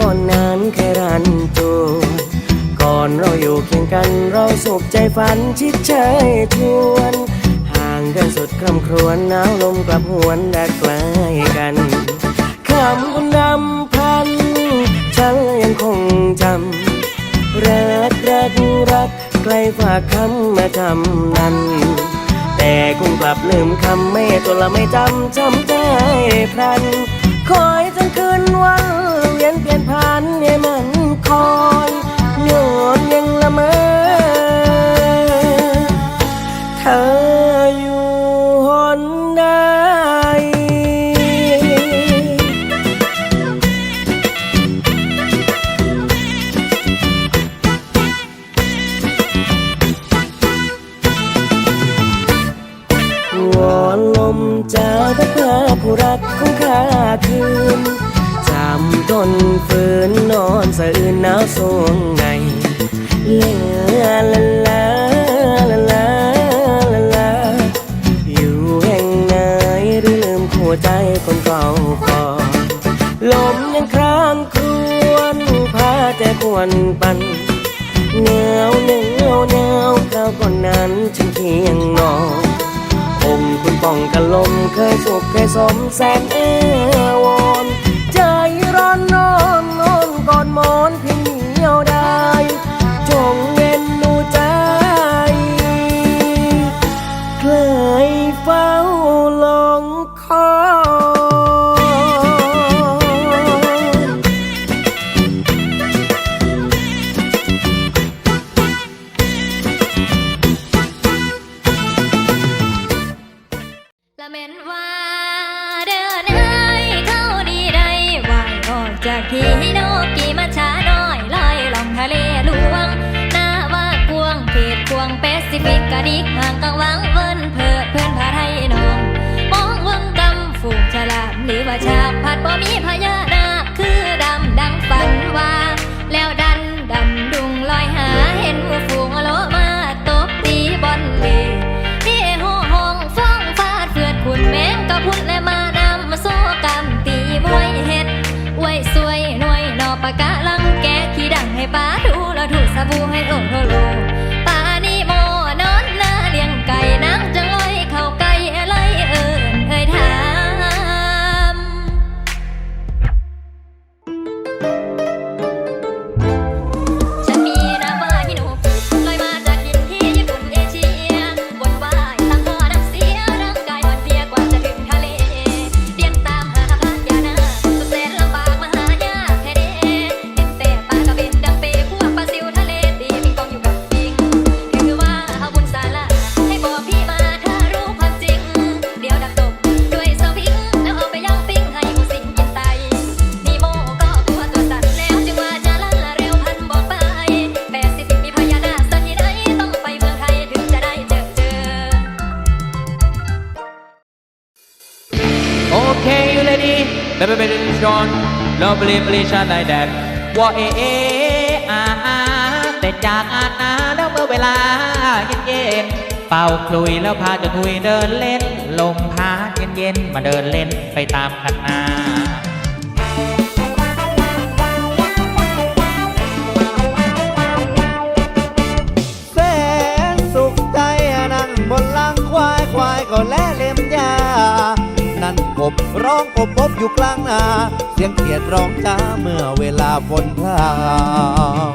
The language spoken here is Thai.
ก่อนนั้นเคยรันจวก่อนเราอยู่เคียงกันเราสุขใจฝันชิดเชยชวน ห่างกันสุดคำครวญหนาวลมกลับหวนดักใกล้กันคำคุณนำพัน ฉันยังคงจำรักรักรักใครฝากคำมาจำนั้น แต่คงกลับลืมคำไม่ตัวละไม่จำจำใจพลัน คอยจนคืนวันเวียนเปลี่ยนผ่านให้มัน กของข้าคืนจำทนฝืนนอนสะอื่นหนาวสวงในลาลาลาลาลาลาลาอยู่แห่งไหนหรือลืมหัวใจคนเก่าก่อนลมยังครางครวนพาแต่ควนปันเหงาเหงาเหงาคราก่อนนั้นฉันเคียงนอน องกันลมเคยสุขเคยสมแสนเอวอ เม็นว่าเดินเอ้ยเขาดีได้วายออกจากที่นกกี่มาช้าน้อยลอยลองทะเลลวงหน้าว่ากวงเขตควงแปซิฟิกกระดิกห่างกังวังเวินเพิด ปาดูแล้วถูสบู่ให้โอ Okay, you lady, baby, baby, Sean, lovely Malaysia like that. ว่าเอเออาแต่จากอาณาแล้วเมื่อเวลาเย็นๆเป่าคลุยแล้วพาจะคุยเดินเล่น ลมพัดเย็นๆมาเดินเล่นไปตามคันนา กบร้องกบพบอยู่กลางนา เสียงเขียดร้องจ้าเมื่อเวลาฝนพราง